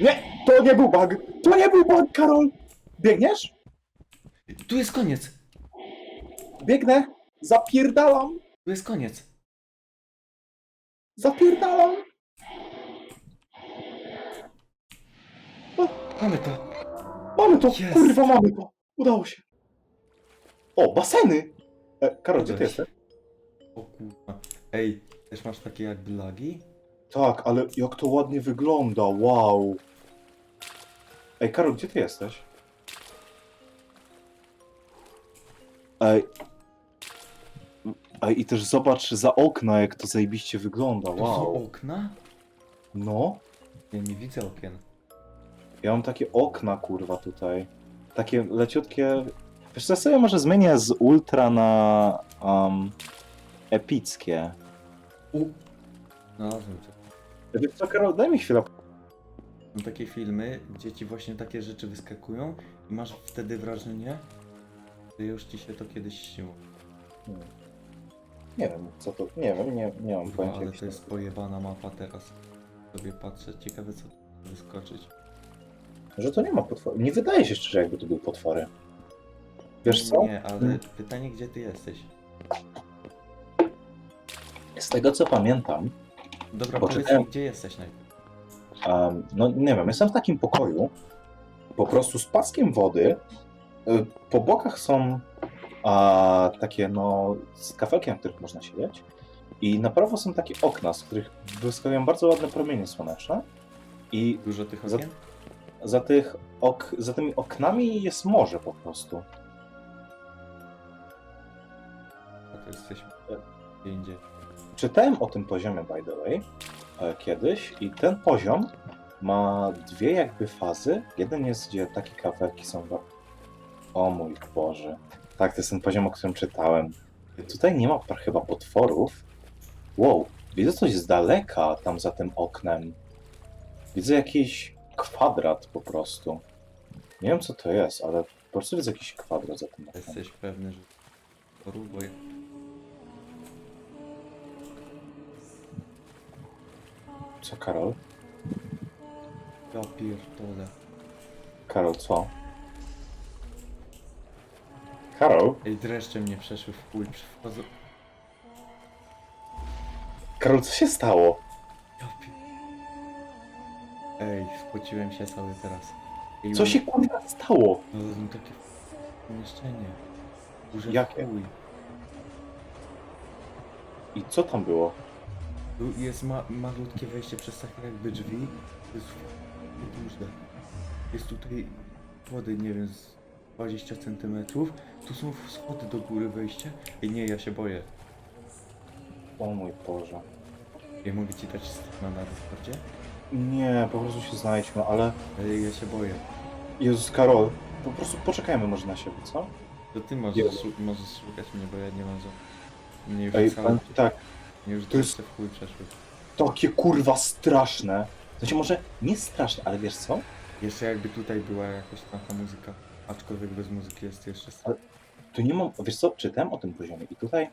Nie, to nie był bug! To nie był bug, Karol! Biegniesz? Tu jest koniec! Biegnę! Zapierdalam! Tu jest koniec! Zapierdalam! Mamy to! Mamy to! Jest. Kurwa, mamy to! Udało się! O, baseny! E, Karol, gdzie ty jesteś? O kurwa. Ej, też masz takie jakby lagi? Tak, ale jak to ładnie wygląda, wow! Ej, Karol, gdzie ty jesteś? Ej. Ej, i też zobacz za okna, jak to zajebiście wygląda, Tu są wow. okna? No, Ja nie widzę okien. ja mam takie okna, kurwa, tutaj. Takie leciutkie... Wiesz co, ja sobie może zmienię z ultra na um, epickie. U! Znalazłem to. Wiesz co, Karol, daj mi chwilę. Są takie filmy, gdzie ci właśnie takie rzeczy wyskakują i masz wtedy wrażenie, że już ci się to kiedyś śniło. Nie wiem, co to... Nie wiem, nie, nie mam Kurwa, pojęcia. ale jak się to jest pojebana mapa teraz. Sobie patrzę, ciekawe co tu wyskoczyć. Że to nie ma potworu. Nie wydaje się szczerze, jakby to były potwory. Wiesz co? Nie, ale Hmm. pytanie gdzie ty jesteś? Z tego co pamiętam, Dobra, Bo powiedz mi gdzie jesteś najpierw. no nie wiem, jestem w takim pokoju, po prostu z paskiem wody. y, Po bokach są a, takie, no, z kafelkiem, w których można siedzieć. I na prawo są takie okna, z których wyskakują bardzo ładne promienie słoneczne. I Dużo tych Za- okien? za, tych ok, za tymi oknami jest morze po prostu. A to jesteśmy gdzie indziej. Czytałem o tym poziomie, by the way, e, kiedyś i ten poziom ma dwie jakby fazy. Jeden jest, gdzie takie kafelki są... wa- O mój Boże. Tak, to jest ten poziom, o którym czytałem. Tutaj nie ma chyba potworów. Wow, widzę coś z daleka tam za tym oknem. Widzę jakiś kwadrat po prostu. Nie wiem, co to jest, ale po prostu widzę jakiś kwadrat za tym oknem. Jesteś pewny, że to Co, Karol? Ja pierdolę. Karol, co? Karol? Ej, dreszcze mnie przeszły w chuj, wchodzą... Karol, co się stało? Ja pi... Ej, spociłem się cały teraz. Ej, Co się kurwa stało? No, no takie pomieszczenie. Duże Jakie? w chuj. I co tam było? Tu jest ma malutkie wejście przez takie jakby drzwi. To jest duże. Jest tutaj wody, nie wiem, z 20 centymetrów. Tu są schody do góry wejście. Ej, nie, ja się boję. O mój Boże. Ja mogę ci dać streama na Discordzie? Nie, po prostu się znajdźmy, ale... Ja się boję. Jezus, Karol, po prostu poczekajmy może na siebie, co? To ty możesz, Jezu. możesz szukać mnie, bo ja nie mam za... Już Ej, ci tak, już to jest- w chuj przeszły. takie kurwa straszne. Znaczy może nie straszne, ale wiesz co? Jeszcze jakby tutaj była jakaś taka muzyka. Aczkolwiek bez muzyki jest jeszcze... Ale- Tu nie mam, wiesz co, czytałem o tym poziomie i tutaj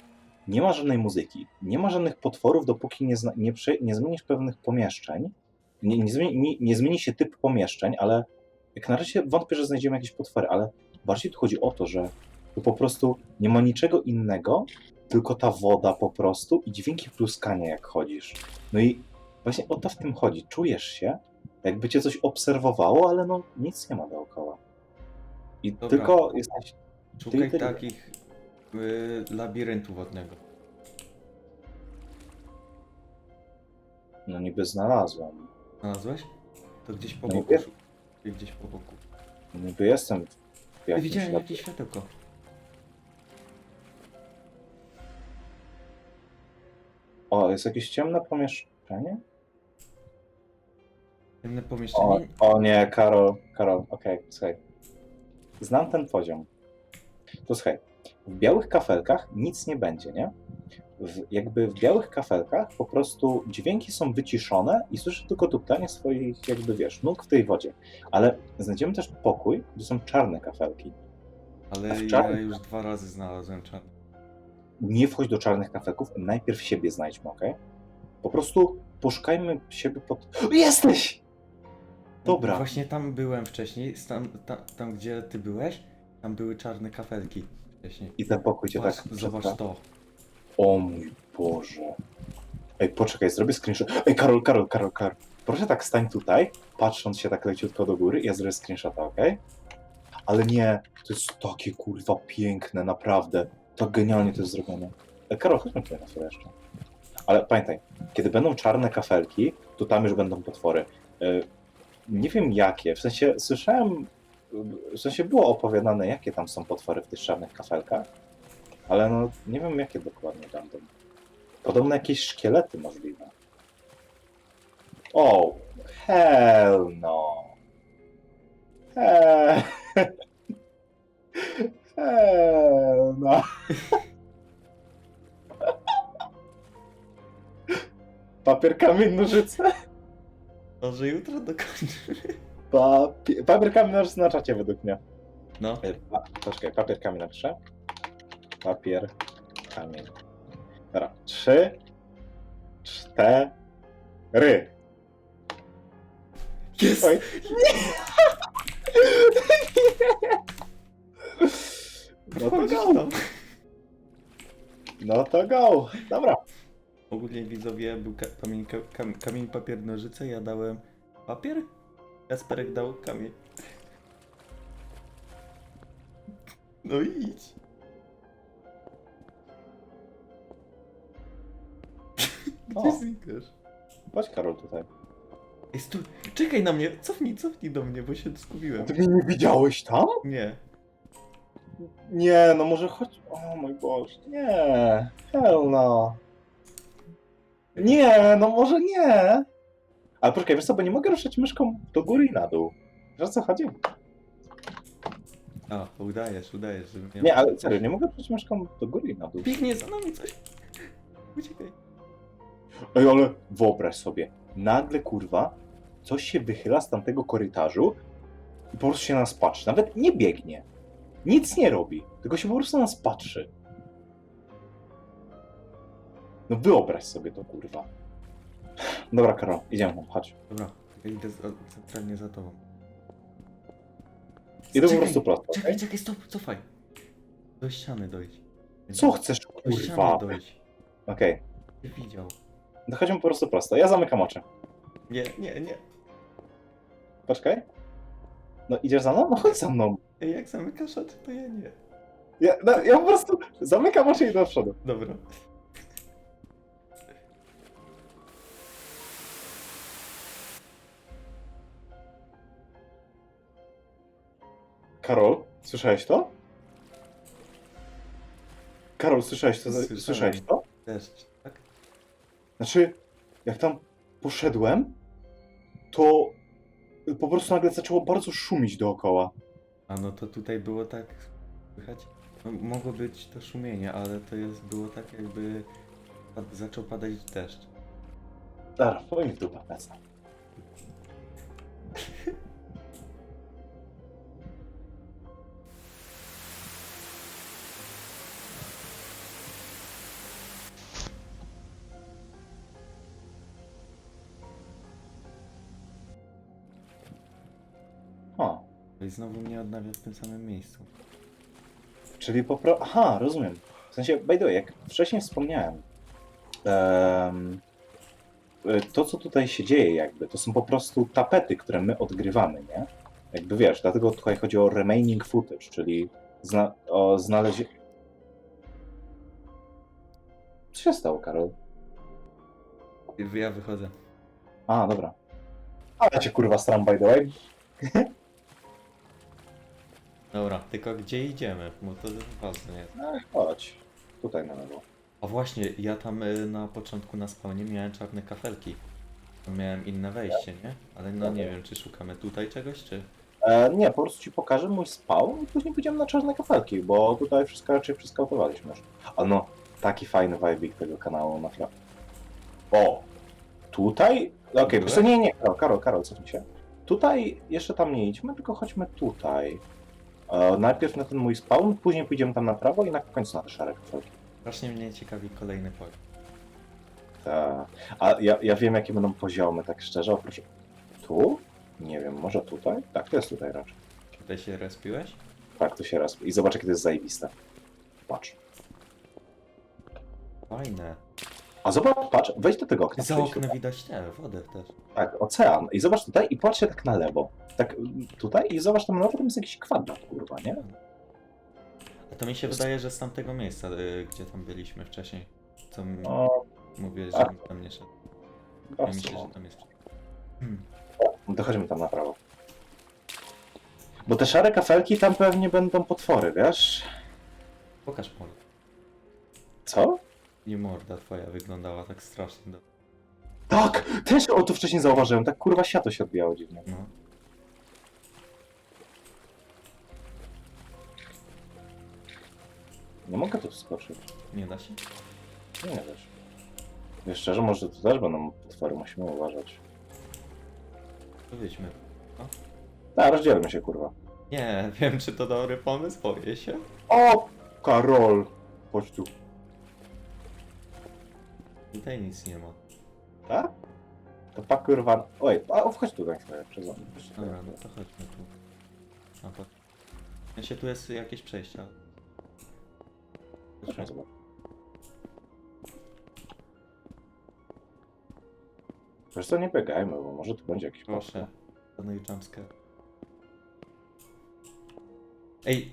nie ma żadnej muzyki, nie ma żadnych potworów, dopóki nie, zna, nie, nie zmienisz pewnych pomieszczeń. Nie, nie, zmieni, nie, nie zmieni się typ pomieszczeń, ale jak na razie wątpię, że znajdziemy jakieś potwory, ale bardziej tu chodzi o to, że tu po prostu nie ma niczego innego, tylko ta woda po prostu i dźwięki pluskania jak chodzisz. No i właśnie o to w tym chodzi. Czujesz się, jakby cię coś obserwowało, ale no nic nie ma dookoła. I Dobra. tylko jesteś Szukaj ty- takich y, labiryntu wodnego. No niby znalazłem. Znalazłeś? To gdzieś po No boku. szukaj. Gdzieś po boku. Niby jestem w Ja jakimś widziałem lab- jakieś światełko. O, jest jakieś ciemne pomieszczenie? Ciemne O, pomieszczenie. o nie, Karol, Karol, okej, słuchaj. Znam ten poziom. To słuchaj, w białych kafelkach nic nie będzie, nie? W, jakby w białych kafelkach po prostu dźwięki są wyciszone i słyszysz tylko tuptanie swoich, jakby wiesz, nóg w tej wodzie. Ale znajdziemy też pokój, gdzie są czarne kafelki. a Ale w ja czarnym- już dwa razy znalazłem czarny. Nie wchodź do czarnych kafelków, najpierw siebie znajdźmy, ok? Po prostu poszukajmy siebie pod... Jesteś! Dobra. Właśnie tam byłem wcześniej, tam, tam, tam gdzie ty byłeś, tam były czarne kafelki wcześniej. I ten pokój cię Patrz, tak zobacz to. O mój Boże. Ej, poczekaj, zrobię screenshot. Ej, Karol, Karol, Karol, Karol. Proszę tak stań tutaj, patrząc się tak leciutko do góry ja zrobię screenshota, okej? Ale nie, to jest takie kurwa piękne, naprawdę. Tak genialnie to jest zrobione. Ej, Karol, chodźmy tutaj na chwilę jeszcze. Ale pamiętaj, kiedy będą czarne kafelki, to tam już będą potwory. E, Nie wiem jakie, w sensie słyszałem, w sensie było opowiadane, jakie tam są potwory w tych czarnych kafelkach, ale no nie wiem jakie dokładnie będą. Podobno jakieś szkielety możliwe. O, hell no. Hell, hell no. Papier, kamień, nożyce? Może jutro dokończymy. Papie- papier, kamień, nożyce na czacie według mnie. No, E, Pa, poczekaj, papier, kamień napiszę. Papier, kamień. Dobra, trzy, cztery. jest! Oj. No to go. No to go. Dobra. Ogólnie widzowie był ka kamień, ka kam kamień, papier, nożyce, ja dałem papier, Kasperek dał kamień. No idź. Gdzie O. znikasz? Chodź Karol tutaj. Ej, stój, czekaj na mnie, cofnij, cofnij do mnie, bo się skupiłem. Ty mnie nie widziałeś tam? Nie. Nie, no może chodź. O mój Boże, nie. Hell no. Nie, no może nie. Ale poczekaj, wiesz co, bo nie mogę ruszać myszką do góry i na dół. Wiesz o co chodzi? A, udajesz, udajesz, miał- Nie, ale serio, nie mogę ruszać myszką do góry i na dół. Biegnie za nami coś. Uciekaj. Ej, ale wyobraź sobie, nagle kurwa, coś się wychyla z tamtego korytarzu i po prostu się na nas patrzy. Nawet nie biegnie. Nic nie robi, tylko się po prostu na nas patrzy. No wyobraź sobie to kurwa. Dobra, Karol, idziemy tam, chodź. Dobra, ja idę za, centralnie za tobą. Idę po Czekaj, prostu prosto, Czekaj, okej? czekaj, stop, cofaj. Do ściany dojdź. Co chcesz, Do kurwa? ściany. Okej, Nie widział. dochodzimy po prostu prosto. Ja zamykam oczy. Nie, nie, nie. Poczekaj. No idziesz za mną? No chodź za mną. Ej, jak zamykasz oczy, to ja nie. Ja, no, ja po prostu zamykam oczy i idę do przodu. Dobra. Karol, słyszałeś to? Karol, słyszałeś to? Słyszałem. Słyszałeś to? Deszcz, tak? Znaczy, jak tam poszedłem, to po prostu nagle zaczęło bardzo szumić dookoła. A no to tutaj było tak słychać. No, mogło być to szumienie, ale to jest było tak jakby pad, zaczął padać deszcz. Dobra, powiem w dupę lecę. I znowu mnie odnawia w tym samym miejscu. czyli po prostu. Aha, rozumiem. W sensie, by the way, jak wcześniej wspomniałem, em, to co tutaj się dzieje, jakby, to są po prostu tapety, które my odgrywamy, nie? Jakby wiesz, dlatego tutaj chodzi o remaining footage, czyli zna o znalezienie. Co się stało, Karol? I Ja wychodzę. A, dobra. A ja cię kurwa stram, by the way. Dobra, tylko gdzie idziemy? Bo to ważne jest. No, chodź. Tutaj na lewo. A właśnie, ja tam y, na początku na spawnie miałem czarne kafelki. Tam Miałem inne wejście, nie? Ale no nie wiem, czy szukamy tutaj czegoś, czy... E, nie, po prostu ci pokażę mój spawn i później pójdziemy na czarne kafelki, bo tutaj wszystko raczej przeskautowaliśmy już. Ale no, taki fajny vibe tego kanału naprawdę. O! Tutaj? Okej, okay, Byłeś? nie, nie, Karol, Karol, Karol, cofnij się. Tutaj jeszcze tam nie idźmy, tylko chodźmy tutaj. E, najpierw na ten mój spawn, później pójdziemy tam na prawo i na końcu na te szare kafelki. Strasznie mnie ciekawi kolejny poziom. Ta. A ja, ja wiem, jakie będą poziomy, tak szczerze, oprócz... Tu? Nie wiem, może tutaj? Tak, to jest tutaj raczej. Tutaj się respiłeś? Tak, to się raz. I zobacz, jakie to jest zajebiste. Patrz. Fajne. A zobacz, patrz, wejdź do tego okna. Za tutaj. widać tę wodę też. Tak, ocean. I zobacz tutaj i patrz się tak na lewo. Tak tutaj i zobacz tam na lewo, tam jest jakiś kwadrat, kurwa, nie? A to mi się wydaje, że z tamtego miejsca, y, gdzie tam byliśmy wcześniej. Co m- O, mówię, a. że tam nie szedł. Ja w myślę, że tam jest. Hmm. No to chodźmy tam na prawo. Bo te szare kafelki tam pewnie będą potwory, wiesz? Pokaż mordę. Co? Nie morda twoja wyglądała tak strasznie dobrze. Tak! Też o to wcześniej zauważyłem. Tak kurwa światło się odbijało dziwnie. No. Nie mogę tu wskoczyć. Nie da się? Nie wiesz. Wiesz szczerze, może tu też będą potwory, musimy uważać. To wyjdźmy. Tak, rozdzielmy się, kurwa. Nie, wiem czy to dobry pomysł, boję się. O! Karol! Chodź tu. Tutaj nic nie ma. Tak? To pa kurwa... Oj, a wchodź tu tak chwilę, przez okno. Dobra, no to chodźmy tu. A to... Ja się tu jest jakieś przejście. Chodźmy zobacz. Wiesz co, nie biegajmy, bo może tu będzie jakiś Proszę. Żadnych jumpscare. Ej!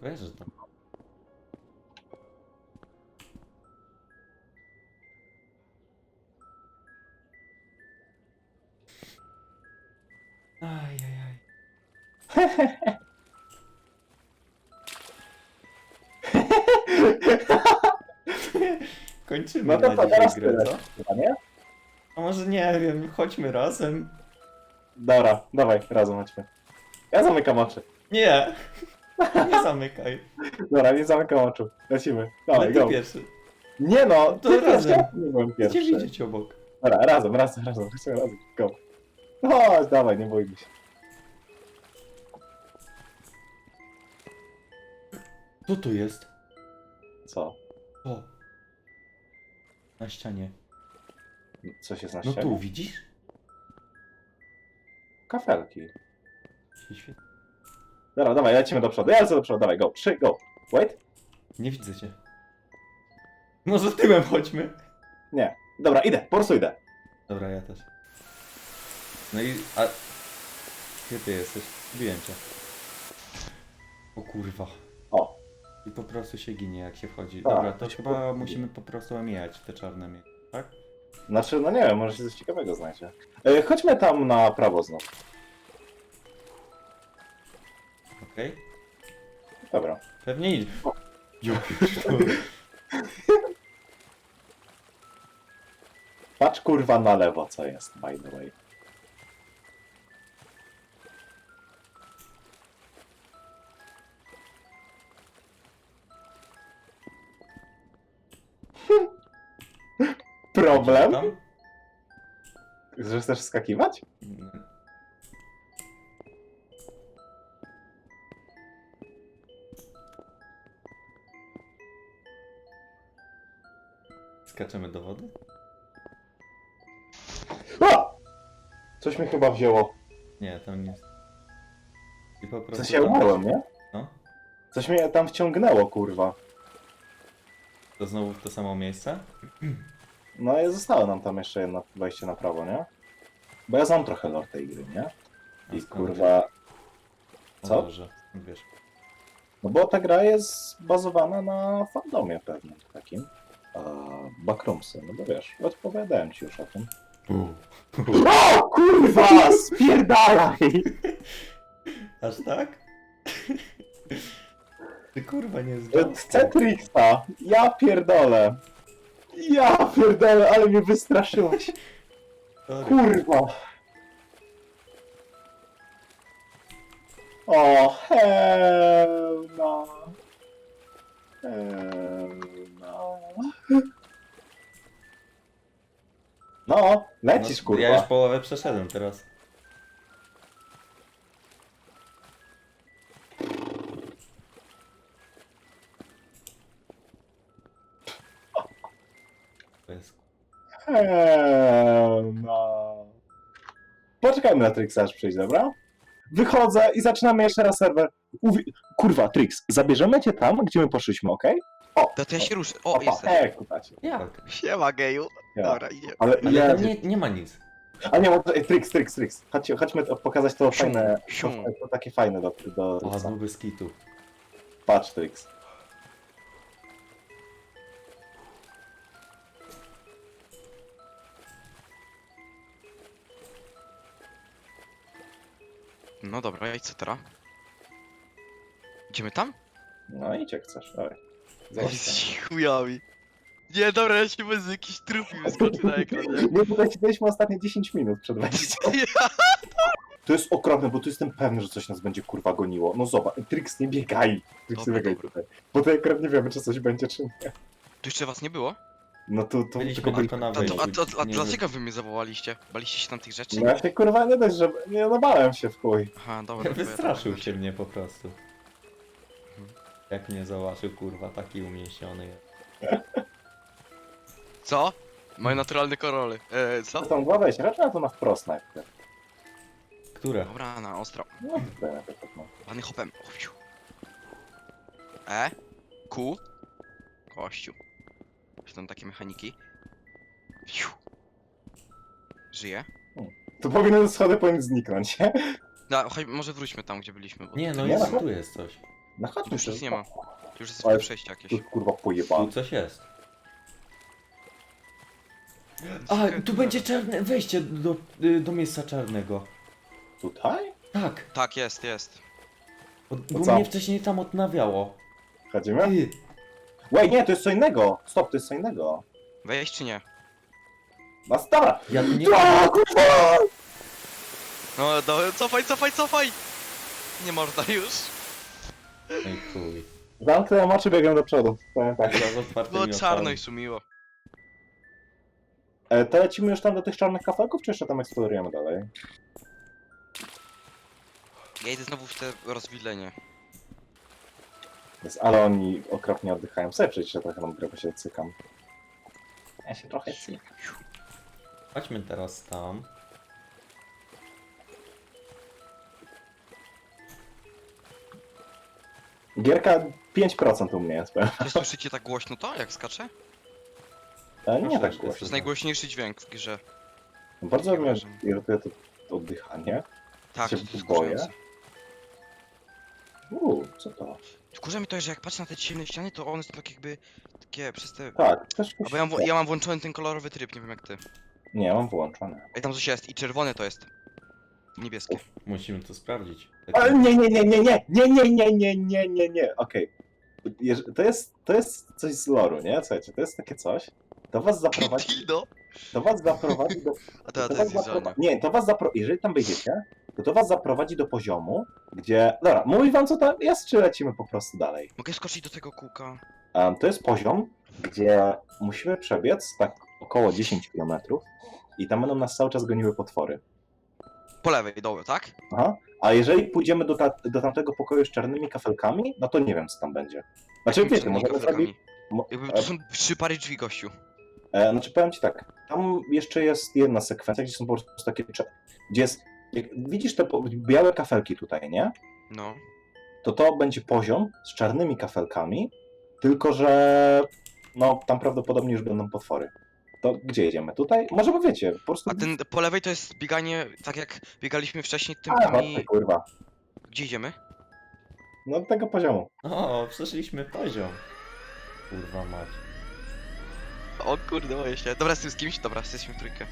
Kojarzysz to? Kończymy No to na co, dzisiaj teraz grę, tyle. co? Chyba nie? A może nie wiem, chodźmy razem. Dobra, dawaj, razem chodźmy. Ja zamykam oczy. Nie! Nie zamykaj. Dobra, nie zamykam oczu. Lecimy. Ale Dawaj, ty go. pierwszy. Nie no, To ty razem. ja nie byłem pierwszy. widzieć obok. Dobra, razem, razem, razem, chodźmy razem, go. No, dawaj, nie bójmy się. Co tu jest? Co? O! Na ścianie. Coś jest na No ścianie? tu, widzisz? Kafelki. Się świetnie. Dobra, dawaj, lecimy do przodu. Ja lecę do przodu, dawaj, go. Trzy, go. Wait? Nie widzę cię. Może tyłem chodźmy. Nie. Dobra, idę, po prostu idę. Dobra, ja też. No i... a... Gdzie ty jesteś? Zbiłem cię. O kurwa. I po prostu się ginie jak się wchodzi. Tak, Dobra, to się chyba po- musimy po prostu omijać te czarne miejsca, tak? znaczy, no nie wiem, może się coś ciekawego znajdzie. E, chodźmy tam na prawo znowu. Okej? Dobra. Pewnie idź. Jo. Patrz kurwa na lewo, co jest, by the way. Problem? Tam? Że chcesz skakiwać? Skaczemy do wody? A! Coś mnie chyba wzięło. Nie, tam nie. I po prostu. Coś się tam- nie? No? Coś mnie tam wciągnęło, kurwa. To znowu w to samo miejsce? No i zostało nam tam jeszcze jedno wejście na prawo, nie? Bo ja znam trochę lore tej gry, nie? I skąd kurwa... O Co? Boże, wiesz. No bo ta gra jest bazowana na fandomie pewnym takim. E, Backroomsy, no bo wiesz, odpowiadałem ci już o tym. O kurwa, spierdalaj! Aż tak? Ty kurwa nie Od zdążysz. Cetrixa, ja pierdolę. Ja pierdolę, ale mnie wystraszyłeś. Kurwa. O, hell no. Hell no. No, lecisz, kurwa. Ja już połowę przeszedłem teraz. To. Hell no. Poczekajmy na Trixa, aż przyjdzie, dobra? Wychodzę i zaczynamy jeszcze raz serwer. Uwi... Kurwa, Trix, zabierzemy cię tam, gdzie my poszliśmy, okej? O, To, to ja się ruszę. o, O, o, jestem. e, kutacie. Jak? Siema, geju. Ja. Dobra, idzie. Ale, Ale ja... tam nie, nie ma nic. A nie, może, ej, Trix, Trix, Trix. Chodźcie, chodźmy to pokazać to Sium, fajne, to, sium. to takie fajne do, do A, Trixa. no bez kitu. Patrz, Trix. No dobra, i co teraz? Idziemy tam? No idź jak chcesz, dawaj. Zobacz. Z chujami. Nie, dobra, ja się bez jakiś trup mi wyskoczy na ekran, nie? My tutaj siedzieliśmy ostatnie 10 minut przed wejściem. To jest okropne, bo tu jestem pewny, że coś nas będzie kurwa goniło. No zobacz, Trix nie biegaj. Trix nie Dobra, biegaj dobra. tutaj. Bo tutaj akurat nie wiemy, czy coś będzie, czy nie. Tu jeszcze was nie było? No to, to Byliśmy tylko tylko na A, to, a, to, a Nie wy mnie zawołaliście? Baliście się tam tych rzeczy? No ja się kurwa nie dość, że nie no bałem się w chuj. Aha, dobra. to ja Wystraszył się mnie po prostu. Jak mnie zobaczył, kurwa, taki umięśniony. Co? Moje naturalne koroly. E, co? Co tam głowę wejść? Raczej na to na wprost najpierw. Które? Dobra, na ostro. No tutaj. No. Pany hopem. E? Q? Kościół. Czy tam takie mechaniki? Fiu. Żyje? Tu powinny schody powinny zniknąć, nie? No, chodź, może wróćmy tam, gdzie byliśmy, bo Nie, no Nie, jest, no. tu jest coś. No tu chodźmy już nic nie ma. Tu już jest Ale- przejście jakieś. Tu kurwa. Tu coś jest. A, tu będzie czarne wejście do, y, do miejsca czarnego. Tutaj? Tak, Tak, jest, jest. bo, To bo co? mnie wcześniej tam odnawiało. Chodzimy? Ty, Wait, nie, to jest co innego. Stop, to jest co innego. Wejść czy nie? No dobra. ja tu nie... Ja, kurwa! No, do, cofaj, cofaj, cofaj! Nie można już. Ej, chuj. Zamknąłem oczy, biegam do przodu. Powiem tak. Otwartymi Było czarno i szumiło. E, to lecimy już tam do tych czarnych kafelków, czy jeszcze tam eksplorujemy dalej? Ja idę znowu w te rozwidlenie. Jest, ale oni okropnie oddychają. Sobie przecież ja trochę mam grę, bo się cykam. Ja się trochę cykam. Chodźmy teraz tam. Gierka 5% u mnie jest, powiem. Wy słyszycie tak głośno to, jak skacze? Ale nie Proszę, tak To głośno. jest najgłośniejszy dźwięk w grze. Bardzo takie mnie irytuje to oddychanie. Tak, Się to jest boję. wkurzające. Uuu, co to? Wkurza mi to, że jak patrzę na te ciemne ściany, to one są tak jakby takie przez te... Tak, też A bo ja, mam wło- ja mam włączony ten kolorowy tryb, nie wiem jak ty. Nie, mam włączone. Ej, tam coś jest i czerwone to jest. Niebieskie. Musimy to sprawdzić. Ale nie, nie, nie, nie, nie, nie, nie, nie, nie, nie, nie, nie, okej. Jeż- To jest, to jest coś z loru, nie? Słuchajcie, to jest takie coś. To was zaprowadzi, Dildo! to was zaprowadzi do... A to, to to jest was zaprowadzi, nie, to was zapro... Jeżeli tam wejdziecie, to was zaprowadzi do poziomu, gdzie... Dobra, mówię wam co tam jest, czy lecimy po prostu dalej? Mogę skoczyć do tego kółka? To jest poziom, gdzie musimy przebiec tak około 10 km i tam będą nas cały czas goniły potwory. Po lewej, dołem, tak? Aha. A jeżeli pójdziemy do, ta, do tamtego pokoju z czarnymi kafelkami, no to nie wiem co tam będzie. Znaczy Jakimi wiecie, możemy kafelkami? zrobić... Mo, Jakby e, to są trzy pary drzwi, gościu. e, znaczy powiem ci tak, tam jeszcze jest jedna sekwencja, gdzie są po prostu takie... cze- Gdzie jest... Jak widzisz te po- białe kafelki tutaj, nie? No. To to będzie poziom z czarnymi kafelkami, tylko że... No, tam prawdopodobnie już będą potwory. To gdzie jedziemy? Tutaj? Może bo wiecie, po prostu... A ten po lewej to jest bieganie, tak jak biegaliśmy wcześniej tym A, tymi... chodźcie, kurwa. Gdzie idziemy? No do tego poziomu. O, przeszliśmy poziom. Kurwa mać. O kurde, boję się. Dobra, z tym z kimś? Dobra, jesteśmy w trójkę.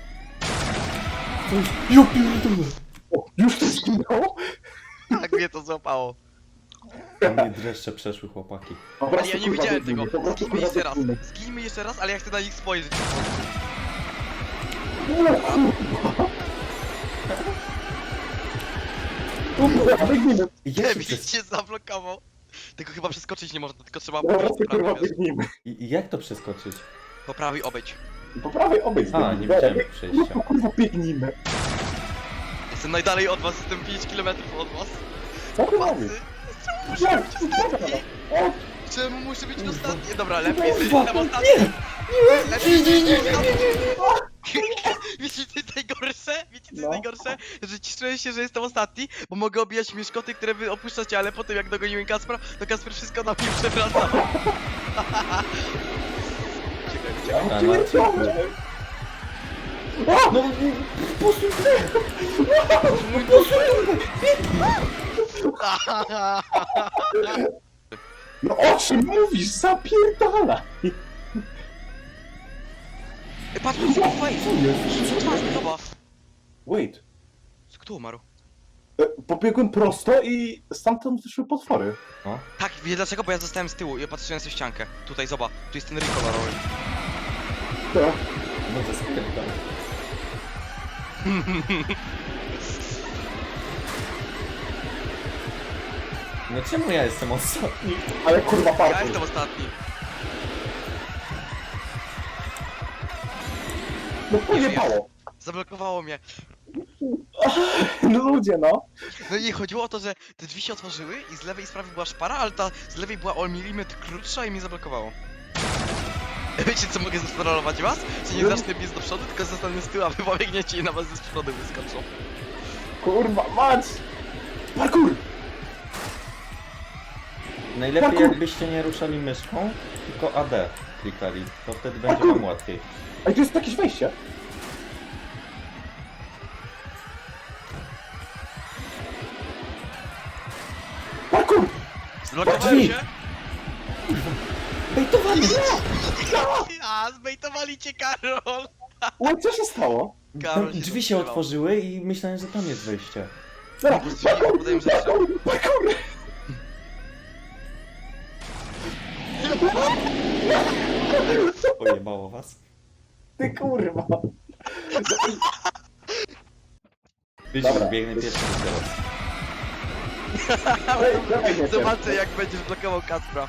Jo pierdolę! O, już to zginęło? Tak mnie to złapało. Mnie dreszcze przeszły chłopaki. Po Ale prostu, ja nie kurwa, widziałem tego. po prostu, Zgijmy kurwa, jeszcze raz. Zgijmy jeszcze raz, ale ja chcę na nich spojrzeć. No, kurwa. Biegnijmy. I jak się zablokował. Tego chyba przeskoczyć nie można, tylko trzeba Po po prostu, kurwa, prawej, wiesz. I, I jak to przeskoczyć? Po prawej obejdź. Po prawej obejdź A, nie widziałem przejścia. Kurwa, kurwa, biegnijmy. Jestem najdalej od was, jestem 5 km od was. Co ty robisz? Pasy. Jak? Dobra. O, Czemu muszę być ostatni? Dobra, lepiej jestem ostatni. Nie! Lepiej Nie, nie, nie, nie, nie, ostatni. jest najgorsze? Jest No. najgorsze? Że cieszę się, że jestem ostatni, bo mogę obijać mieszkoty, które wy opuszczacie, ale potem jak dogoniłem Kaspra, to Kasper wszystko na mnie przewracał. Czekaj, czekaj. A, Pierdziele. O! No, posuń No o czym mówisz? Zapierdala! Ej, patrz, patrz, patrz. Co jest? Zobacz. Wait. Kto umarł? E, Pobiegłem prosto i stamtąd wyszły potwory. No. Tak, wie dlaczego? Bo ja zostałem z tyłu i patrzyłem sobie w ściankę. Tutaj, zobacz, tu jest ten ryj kolorowy. Tak. No to spierdam. No czemu ja jestem ostatni? Ale kurwa Ja parkour. jestem ostatni. No pojebało. Zablokowało mnie. No ludzie no. No i chodziło o to, że te drzwi się otworzyły i z lewej i z prawej była szpara, ale ta z lewej była o milimetr krótsza i mnie zablokowało. Wiecie co mogę zesperować was? Nie No. zacznę biec do przodu, tylko zostanę z tyłu, a wy pobiegniecie i na was z przodu wyskoczą. Kurwa mać. Parkour! Najlepiej Parkour! jakbyście nie ruszali myszką, tylko AD klikali, to wtedy będzie wam łatwiej. Ej, tu jest jakieś wejście. Parkour! Zblokowałem Drzwi! się? Bejtowali! A, zbejtowali cię, Karol! Oj, co się stało? Karol się drzwi się otworzyły i myślałem, że tam jest wejście. Dobra, parkour! podaję, że Parkour! Parkour! Pojebało was. Ty kurwa! Wiecie, Dobra. biegnę pierwszy teraz. Dawaj Zobaczę jak będziesz blokował Kaspra.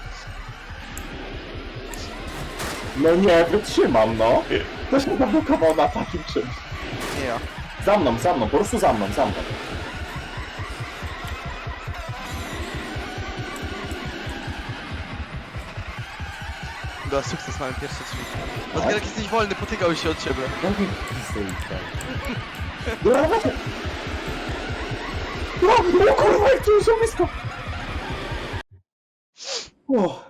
No nie, wytrzymam no. To się zablokował na takim czymś. Nie ja. Za mną, za mną, po prostu za mną, za mną. Da, sukces, mamy pierwsze drzwi. Odbierak jesteś wolny, potykał się od ciebie. Pistol tak. Dobra, dawajcie! No, no kurwa, jak tu już blisko! O,